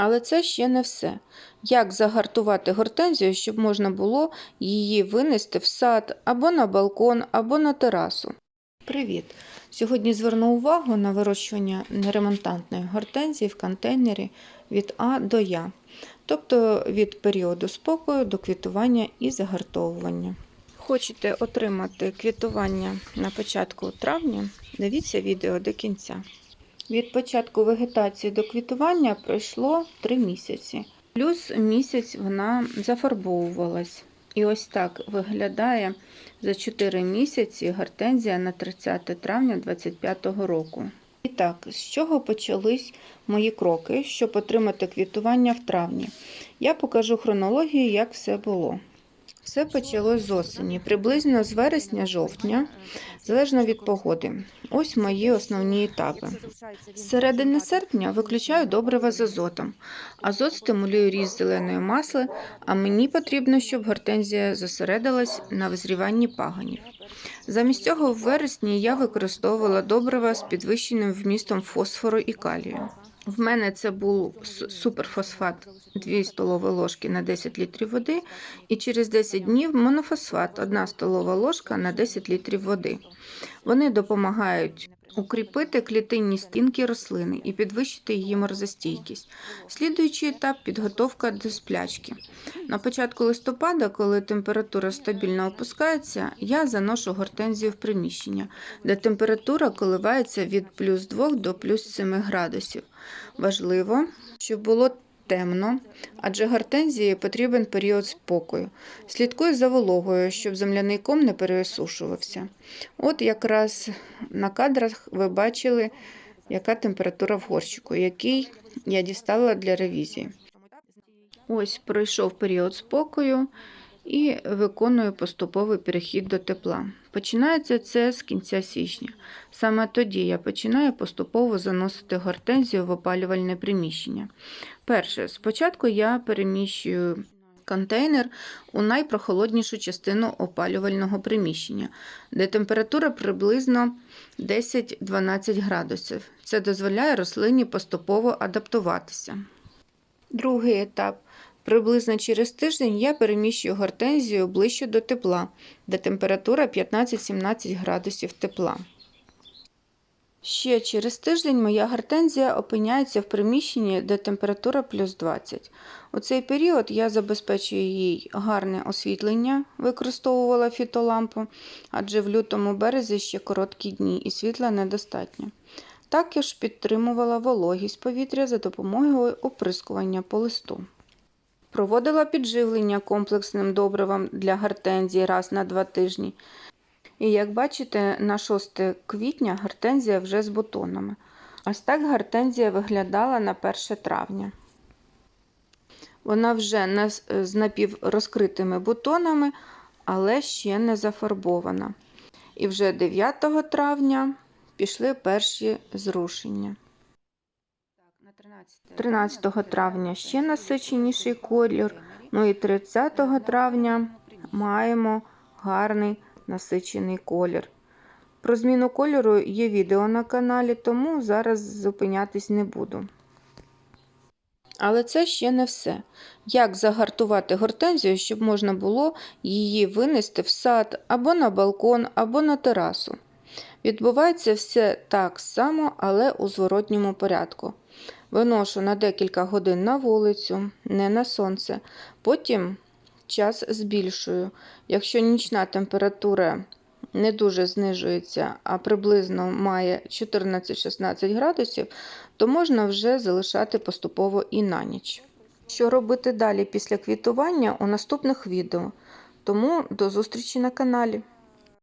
Але це ще не все. Як загартувати гортензію, щоб можна було її винести в сад або на балкон, або на терасу. Привіт! Сьогодні зверну увагу на вирощування неремонтантної гортензії в контейнері від А до Я, тобто від періоду спокою до квітування і загартовування. Хочете отримати квітування на початку травня? Дивіться відео до кінця. Від початку вегетації до квітування пройшло 3 місяці. Плюс місяць вона зафарбовувалась. І ось так виглядає за 4 місяці гортензія на 30 травня 2025 року. І так, з чого почались мої кроки, щоб отримати квітування в травні? Я покажу хронологію, як все було. Все почалось з осені, приблизно з вересня-жовтня, залежно від погоди. Ось мої основні етапи. З середини серпня виключаю добрива з азотом. Азот стимулює ріст зеленої масли, а мені потрібно, щоб гортензія зосередилась на визріванні паганів. Замість цього в вересні я використовувала добрива з підвищеним вмістом фосфору і калію. В мене це був суперфосфат 2 столові ложки на 10 літрів води, і через 10 днів монофосфат 1 столова ложка на 10 літрів води. Вони допомагають укріпити клітинні стінки рослини і підвищити її морозостійкість. Слідуючий етап підготовка до сплячки. На початку листопада, коли температура стабільно опускається, я заношу гортензію в приміщення, де температура коливається від плюс 2 до плюс 7 градусів. Важливо, щоб було темно, адже гортензії потрібен період спокою. Слідкую за вологою, щоб земляний ком не пересушувався. От якраз на кадрах ви бачили, яка температура в горщику, який я дістала для ревізії. Ось пройшов період спокою і виконую поступовий перехід до тепла. Починається це з кінця січня. Саме тоді я починаю поступово заносити гортензію в опалювальне приміщення. Перше, спочатку я переміщую контейнер у найпрохолоднішу частину опалювального приміщення, де температура приблизно 10-12 градусів. Це дозволяє рослині поступово адаптуватися. Другий етап. Приблизно через тиждень я переміщую гортензію ближче до тепла, де температура 15-17 градусів тепла. Ще через тиждень моя гортензія опиняється в приміщенні, де температура плюс 20. У цей період я забезпечую їй гарне освітлення, використовувала фітолампу, адже в лютому березі ще короткі дні і світла недостатньо. Також підтримувала вологість повітря за допомогою оприскування по листу. Проводила підживлення комплексним добривом для гортензії раз на два тижні. І як бачите, на 6 квітня гортензія вже з бутонами. Ось так гортензія виглядала на 1 травня. Вона вже з напіврозкритими бутонами, але ще не зафарбована. І вже 9 травня пішли перші зрушення. 13 травня ще насиченіший колір. Ну і 30 травня маємо гарний насичений колір. Про зміну кольору є відео на каналі, тому зараз зупинятись не буду. Але це ще не все. Як загартувати гортензію, щоб можна було її винести в сад або на балкон, або на терасу. Відбувається все так само, але у зворотньому порядку. Виношу на декілька годин на вулицю, не на сонце. Потім час збільшую. Якщо нічна температура не дуже знижується, а приблизно має 14-16 градусів, то можна вже залишати поступово і на ніч. Що робити далі після квітування у наступних відео. Тому до зустрічі на каналі.